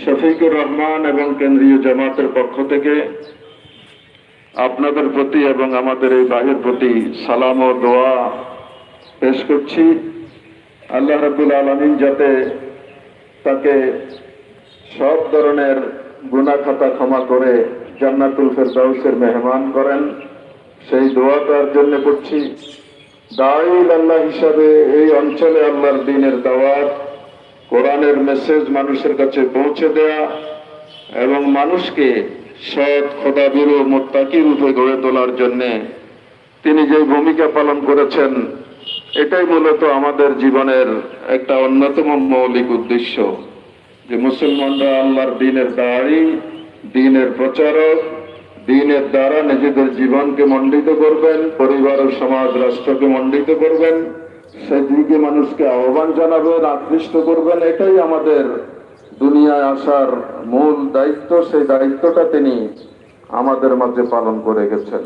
শফিকুর রহমান এবং কেন্দ্রীয় জামাতের পক্ষ থেকে আপনাদের প্রতি এবং আমাদের এই ভাইয়ের প্রতি সালাম ও দোয়া পেশ করছি। আল্লাহ রাবুল আলমিন যাতে তাকে সব ধরনের গুনা খাতা ক্ষমা করে জান্নাতুল ফেরদাউসের মেহমান করেন। সেই দোয়া তার জন্য করছি দাইল আল্লাহ হিসাবে এই অঞ্চলে আল্লাহর দিনের দাওয়াত কোরআনের মেসেজ মানুষের কাছে পৌঁছে দেয়া এবং মানুষকে সৎ খোদাবিরু মোত্তাকি রূপে গড়ে তোলার জন্যে তিনি যে ভূমিকা পালন করেছেন, এটাই মূলত আমাদের জীবনের একটা অন্যতম মৌলিক উদ্দেশ্য। যে মুসলমানরা আল্লাহর দিনের দাঁড়ি, দিনের প্রচারক, দিনের দ্বারা নিজেদের জীবনকে মণ্ডিত করবেন, পরিবার ও সমাজ রাষ্ট্রকে মণ্ডিত করবেন। সেদিকে মানুষকে আহ্বান জানাবেন আকৃষ্ট করবেন, এটাই আমাদের দুনিয়ায় আসার মূল দায়িত্ব। সেই দায়িত্বটা তিনি আমাদের মাঝে পালন করে গেছেন।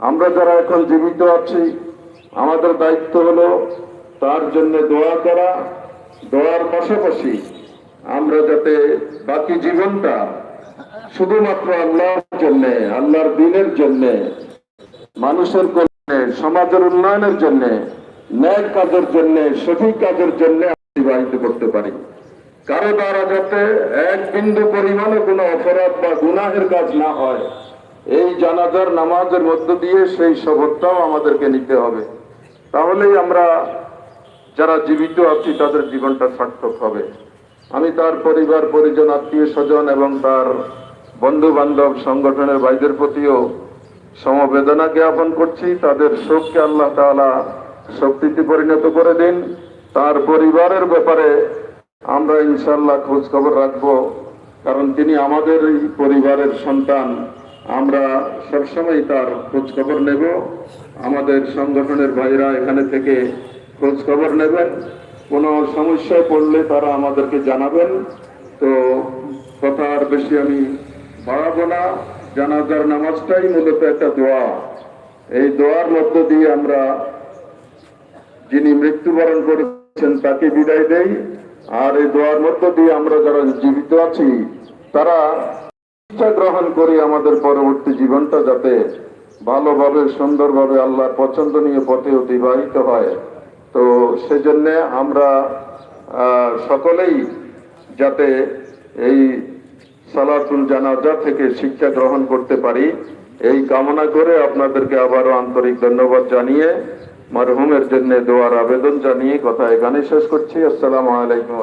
আমরা যারা এখন জীবিত আছি, আমাদের দায়িত্ব হলো তার জন্য দোয়া করা। দোয়ার পাশাপাশি আমরা যাতে বাকি জীবনটা শুধুমাত্র আল্লাহর জন্য, আল্লাহর দিনের জন্য, মানুষের কল্যাণে, সমাজের উন্নয়নের জন্য ন্যায় কাজের জন্য, সঠিক কাজের জন্য অতিবাহিত করতে পারি। কারও দ্বারা যাতে এক বিন্দু পরিমাণে কোনো অপরাধ বা গুনাহের কাজ না হয়, এই জানাজার নামাজের মধ্য দিয়ে সেই শপথটাও আমাদেরকে নিতে হবে। তাহলেই আমরা যারা জীবিত আছি, তাদের জীবনটা সার্থক হবে। আমি তার পরিবার, পরিজন, আত্মীয় স্বজন এবং তার বন্ধু বান্ধব সংগঠনের ভাইদের প্রতিও সমবেদনা জ্ঞাপন করছি। তাদের শোককে আল্লাহ তাআলা শক্তিতে পরিণত করে দিন। তার পরিবারের ব্যাপারে আমরা ইনশাল্লাহ খোঁজ খবর রাখব, কারণ তিনি আমাদের পরিবারের সন্তান। আমরা সবসময় তার খোঁজ খবর নেব। আমাদের সংগঠনের ভাইরা এখানে থেকে খোঁজ খবর নেবেন। কোনো সমস্যায় পড়লে তারা আমাদেরকে জানাবেন। তো কথা আর বেশি আমি বাড়াবো না। জানাজার নামাজটাই মূলত একটা দোয়া। এই দোয়ার মধ্য দিয়ে আমরা যিনি মৃত্যুবরণ করেছেন তাকে বিদায় দেই। আর এই দোয়ার মধ্য দিয়ে আমরা যারা জীবিত আছি, তারা শিক্ষা গ্রহণ করি আমাদের পরবর্তী জীবনটা যাতে ভালোভাবে, সুন্দরভাবে আল্লাহর পছন্দনীয় পথে অতিবাহিত হয়। তো সেজন্যে আমরা সকলেই যাতে এই সালাতুল জানাজা থেকে শিক্ষা গ্রহণ করতে পারি। এই কামনা করে আপনাদেরকে আবারও আন্তরিক ধন্যবাদ জানিয়ে মরহুমের জন্য দোয়ার আবেদন জানিয়ে কথা এখানে শেষ করছি। আসসালামু আলাইকুম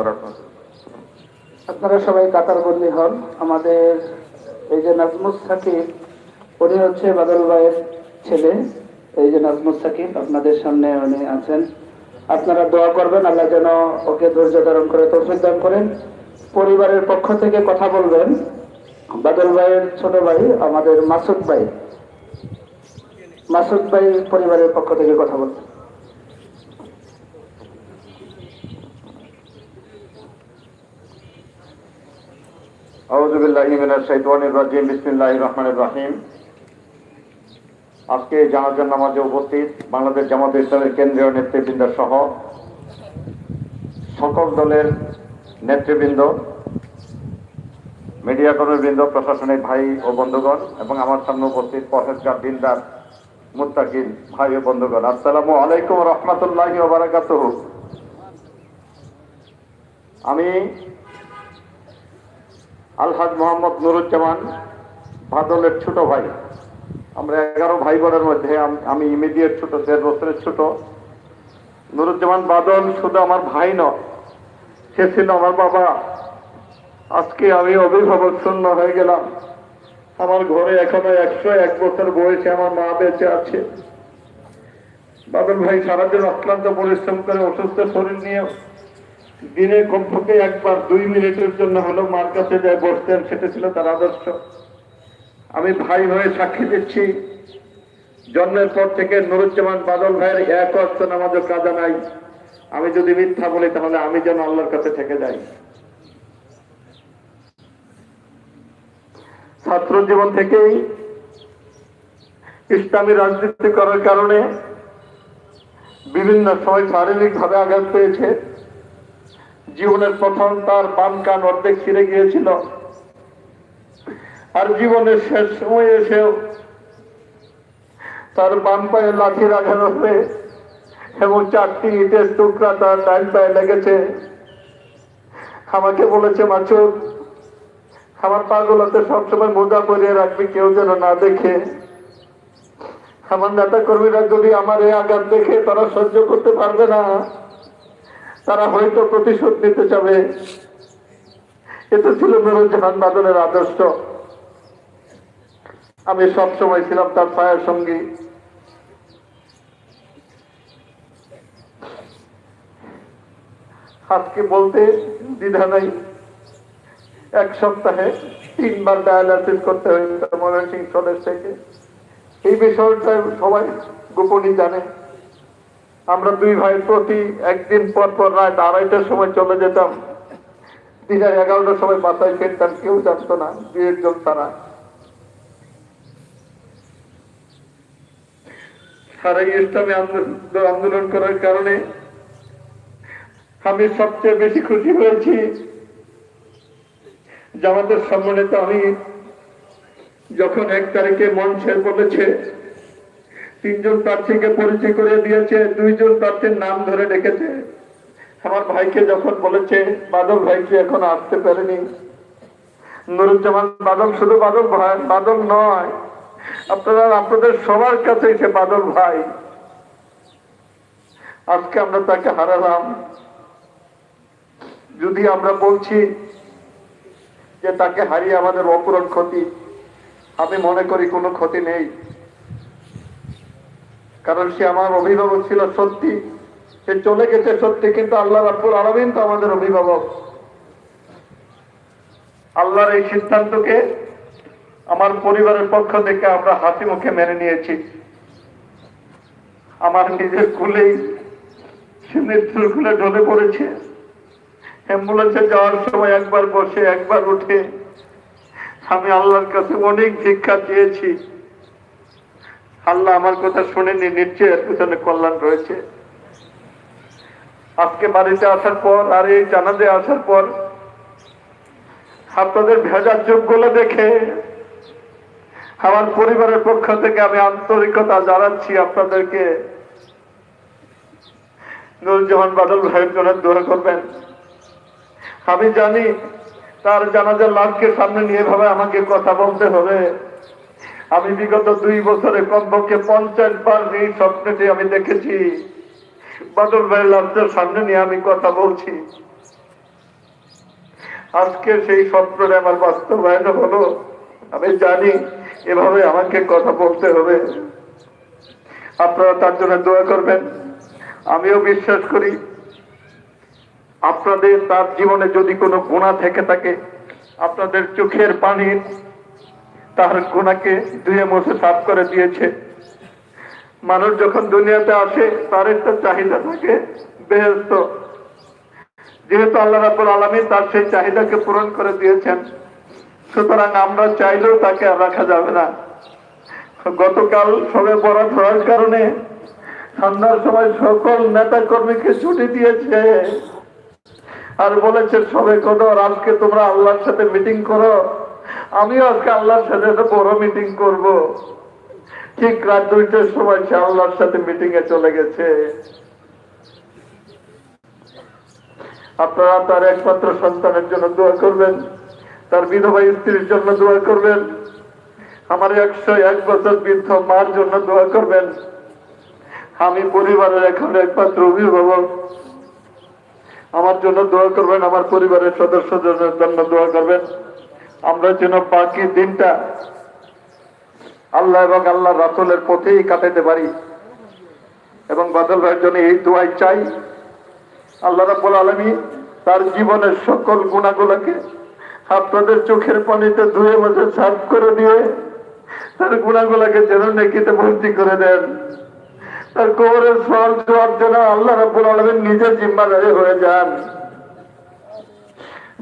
আপনারা সবাই কাতারবন্দি হন। আমাদের এই যে নাজমুস সাকিব, উনি হচ্ছে বাদল ভাইয়ের ছেলে। এই যে নাজমুস সাকিব, আপনাদের সামনে উনি আছেন। আপনারা দোয়া করবেন, আল্লাহ যেন ওকে ধৈর্য ধারণ করে তৌফিক দান করেন। পরিবারের পক্ষ থেকে কথা বলবেন। বাদল ভাইয়ের ছোট ভাই, আমাদের মাসুদ ভাই। মাসুদ ভাই পরিবারের পক্ষ থেকে কথা বলবেন আজকে জানাজার নামাজে উপস্থিত বাংলাদেশ জামাত ইসলামের কেন্দ্রীয় নেতৃবৃন্দ সহ সকল দলের নেতৃবৃন্দ, মিডিয়া কর্মীবৃন্দ, প্রশাসনিক ভাই ও বন্ধুগণ এবং আমার সামনে উপস্থিত পরহেজগার দিনদার মুত্তাকিন, ভাই ও বন্ধুগণ, আসসালামু আলাইকুম রহমতুল্লাহি ওবারাকাতুহু আমি আলহাজ মোহাম্মদ নুরুজ্জামান, বাদলের ছোট ভাই। আমরা এগারো ভাই বোনের মধ্যে আমি ইমিডিয়েট ছোট, দেড় বছরের ছোট। নুরুজ্জামান বাদল শুধু আমার ভাই নয়, সে ছিল আমার বাবা। আজকে আমি অভিভাবক শূন্য হয়ে গেলাম। আমার ঘরে এখনও একশো এক বছর বয়সে আমার মা বেঁচে আছে। বাদল ভাই সারাদিন অক্লান্ত পরিশ্রম করে অসুস্থ শরীর নিয়ে দিনে কমপক্ষে একবার দুই মিনিটের জন্য হলো মার কাছে যায় বসতেন, সেটা ছিল তার আদর্শ। আমি ভাই হয়ে সাক্ষী দিচ্ছি। জন্মের পর থেকে নুরুজ্জামান বাদল ভাইয়ের এক অর্থ নামাজও কাজা নাই। আমি যদি মিথ্যা বলি, তাহলে আমি যেন আল্লাহর কাছে থেকে যাই। ছাত্র জীবন থেকেই ইসলামী রাজনীতি করার কারণে বিভিন্ন সময় শারীরিক ভাবে আঘাত পেয়েছে। জীবনের প্রথম তার বাম কান অর্ধেক ছিঁড়ে গিয়েছিল। আর জীবনের শেষ সময়ে এসেও তার বাম পায়ে লাঠি লাগানো হয়ে এবং চারটি ইটের টুকরা তার ডান পায়ে লেগেছে। আমাকে বলেছে মাছুর আমার পাগুলোতে সবসময় মোজা পরিয়ে রাখবি, কেউ যেন না দেখে। আমার নেতা কর্মীরা যদি আমার এই আঘাত দেখে, তারা সহ্য করতে পারবে না। তারা হয়তো প্রতিশোধ নিতে চাবে এটা ছিল নুরুজ্জামান বাদলের আদর্শ। আমি সবসময় ছিলাম তার ছায়ার সঙ্গী। আজকে বলতে দ্বিধা নাই। এক সপ্তাহে তিনবার ডায়ালাসিস করতে হয়েছে ময়মনসিং সদর থেকে। এই বিষয়টা সবাই গোপনই জানে। আমরা দুই ভাই প্রতি একদিন পর পর রাত আড়াইটার সময় চলে যেতাম। দিনের এগারোটার সময় বাসায় ফিরতাম, কেউ জানতো না দুই একজন তারা। সারা ইসলামী আন্দোলন করার কারণে আমি সবচেয়ে বেশি খুশি হয়েছি জামাতের সম্মানিত আমি যখন এক তারিখে মঞ্চে বলেছে, তিনজন প্রার্থীকে পরিচয় করে দিয়েছে, দুইজন প্রার্থীর নাম ধরে রেখেছে আমার ভাইকে যখন বলেছে, বাদল ভাইকে এখন আসতে পারেনি? নুরুজ্জামান, বাদল শুধু বাদল ভাই, বাদল নয়, আপনারা আপনাদের সবার কাছে সে বাদল ভাই। আজকে আমরা তাকে হারালাম। যদি আমরা বলছি যে তাকে হারিয়ে আমাদের অপূরণ ক্ষতি, আমি মনে করি কোনো ক্ষতি নেই। কারণ সে আমার অভিভাবক ছিল সত্যি। সে চলে গেছে সত্যি, কিন্তু আল্লাহ রাব্বুল আলমিন তো আমাদের অভিভাবক। আল্লাহর এই সিদ্ধান্তকে আমার পরিবারের পক্ষ থেকে আমরা হাসি মুখে মেনে নিয়েছি। আমার নিজের কুলেই সে মৃত্যুর কুলে ঢলে পড়েছে। অ্যাম্বুলেন্সে যাওয়ার সময় একবার বসে, একবার উঠে আমি আল্লাহর কাছে অনেক ভিক্ষা চেয়েছি। আল্লাহ আমার কথা শুনেনি নিশ্চয় এর পিছনে কল্যাণ রয়েছে। আজকে বাড়িতে আসার পর আর এই জানাজে আসার পর আপনাদের ভেজার যোগগুলো দেখে আমার পরিবারের পক্ষ থেকে আমি আন্তরিকতা জানাচ্ছি আপনাদেরকে। নুরুজ্জামান বাদল ভাইয়ের জন্য দোয়া করবেন। আমি জানি তার জানাজার লাভকে সামনে নিয়ে ভাবে আমাকে কথা বলতে হবে। আমি বিগত দুই বছরে কমপক্ষে পঞ্চাশ বার এই স্বপ্নটি আমি দেখেছি। বাদল ভাইয়ের লাভটার সামনে নিয়ে আমি কথা বলছি। আজকে সেই স্বপ্নটা আমার বাস্তবায়ন হলো। আমি জানি এভাবে আমাকে কথা বলতে হবে। আপনারা তার জন্য দোয়া করবেন। আমিও বিশ্বাস করি আপনাদের তার জীবনে যদি কোনো গোনা থেকে থাকে, আপনাদের চোখের পানি তার গোনাকে ধুয়ে মুছে সাফ করে দিয়েছে। মানুষ যখন দুনিয়াতে আসে, তার একটা চাহিদা থাকে বেহস্ত যেহেতু আল্লাহ রাবুল আলমী তার সেই চাহিদাকে পূরণ করে দিয়েছেন, সুতরাং আমরা চাইলেও তাকে আর রাখা যাবে না। গতকাল সবে বরাত হওয়ার কারণে সন্ধ্যার সময় সকল নেতা কর্মীকে ছুটি দিয়েছে। আর বলেছে, সবে কদর, আজকে তোমরা আল্লাহর সাথে মিটিং করো। আমিও আজকে আল্লাহর সাথে বড় মিটিং করব। ঠিক রাত দুইটার সময় সে আল্লাহর সাথে মিটিং এ চলে গেছে। আপনারা তার একমাত্র সন্তানের জন্য দোয়া করবেন, তার বিধবা স্ত্রীর জন্য দোয়া করবেন, আমার একশো এক বছর বৃদ্ধ মার জন্য দোয়া করবেন। আমি পরিবারের এখন একমাত্র অভিভাবক। আমার জন্য দোয়া করবেন, আমার পরিবারের সদস্যদের জন্য দোয়া করবেন। আমরা যেন বাকি দিনটা আল্লাহ এবং আল্লাহ রাসুলের পথেই কাটাতে পারি। এবং বাদল ভাইয়ের জন্য এই দোয়াই চাই। আল্লাহ রাব্বুল আলমী তার জীবনের সকল গুণাগুলোকে আপনাদের চোখের পানিতে ধুয়ে মুছে সাফ করে দিয়ে তার গুণাগুলোকে যেন নেকিতে ভর্তি করে দেন। তার কোবরের সওয়াল জবাব যেন আল্লাহ রাব্বুল আলমীর নিজের জিম্মাদারি হয়ে যান।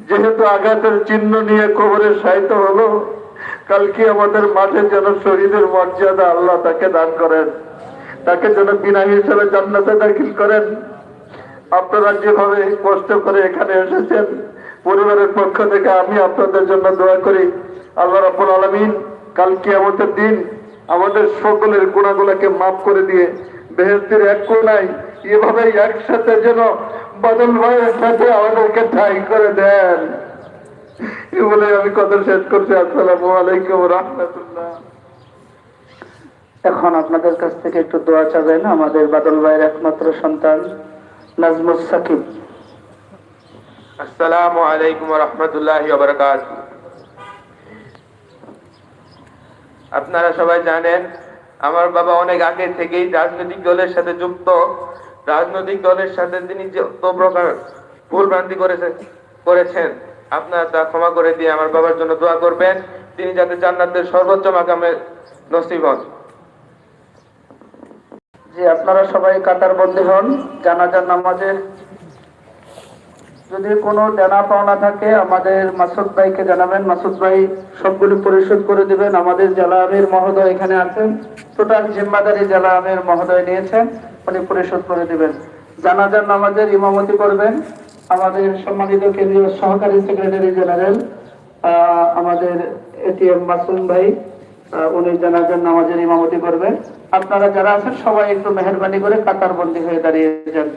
যেহেতু আঘাতের চিহ্ন নিয়ে কবরে সাহিত্য হলো কালকে আমাদের মাঠে যেন শহীদের মর্যাদা আল্লাহ তাকে দান করেন। তাকে যেন বিনা হিসেবে জান্নাতে দাখিল করেন। আপনারা যেভাবে কষ্ট করে এখানে এসেছেন, পরিবারের পক্ষ থেকে আমি আপনাদের জন্য দোয়া করি, আল্লাহ রাব্বুল আলামিন কাল আমাদের দিন আমাদের সকলের গুণাগুলাকে মাফ করে দিয়ে বেহেস্তের এক কোনায় এভাবে একসাথে যেন বাদল ভাইয়ের সাথে আমাদেরকে ঠাই করে দেন। বলে আমি কথা শেষ করছি। আসসালামু আলাইকুম রহমতুল্লাহ। এখন আপনাদের কাছ থেকে একটু দোয়া চাবেন আমাদের বাদল ভাইয়ের একমাত্র সন্তান নাজমুস সাকিব। আসসালামু আলাইকুম রহমতুল্লাহ আপনারা সবাই জানেন আমার বাবা অনেক আগে থেকেই রাজনৈতিক দলের সাথে যুক্ত। রাজনৈতিক দলের সাথে তিনি যত প্রকার ভুল ভ্রান্তি করেছেন করেছেন আপনারা তা ক্ষমা করে দিয়ে আমার বাবার জন্য দোয়া করবেন। তিনি যাতে জান্নাতের সর্বোচ্চ মাকামে নসিব হন। যে আপনারা সবাই কাতার বন্দী হন, জানাজার নামাজের যদি কোনো দেনা পাওনা থাকে, আমাদের মাসুদ ভাইকে জানাবেন। মাসুদ ভাই সবগুলি পরিশোধ করে দিবেন। আমাদের জেলা আমির মহোদয় এখানে আছেন। টোটাল জিম্মাদারি জেলা আমির মহোদয় নিয়েছেন। উনি পরিশোধ করে দিবেন। জানাজার নামাজের ইমামতি করবেন। আমাদের সম্মানিত কেন্দ্রীয় সহকারী সেক্রেটারি জেনারেল আমাদের এটিএম মাসুম ভাই উনি জানাজার নামাজের ইমামতি করবেন। আপনারা যারা আছেন, সবাই একটু মেহরবানি করে কাতার বন্দী হয়ে দাঁড়িয়ে যান।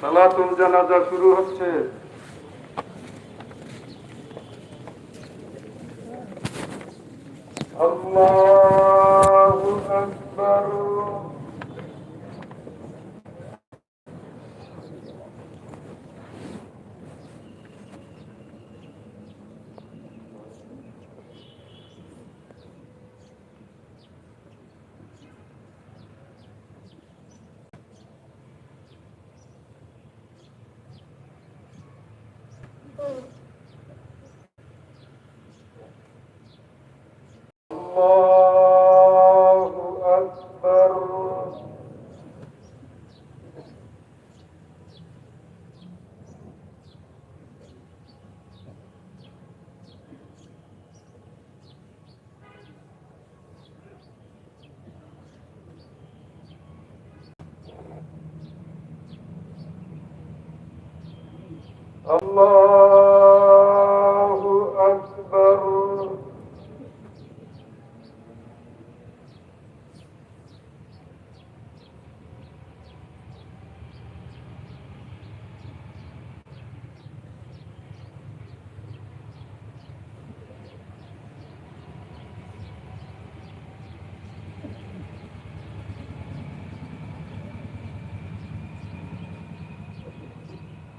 সালাতুল জানাজা শুরু হচ্ছে। Allah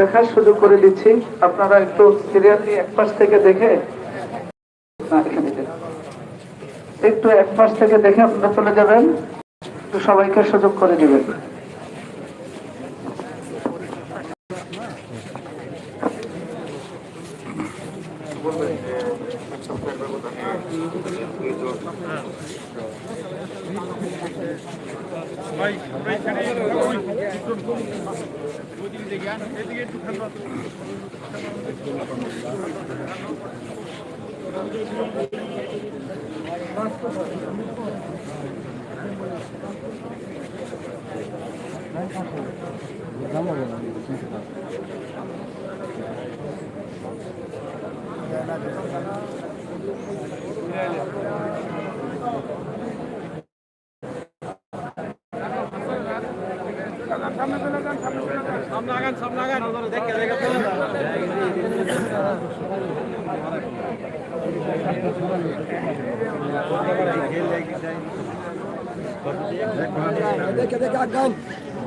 দেখার সুযোগ করে দিচ্ছি। আপনারা একটু সিরিয়াসলি এক পাশ থেকে দেখে। একটু এক পাশ থেকে দেখে আপনারা চলে যাবেন। একটু সবাইকে সুযোগ করে দিবেন। সামনে আগান সামনে আগান দেখে দেখে দেখে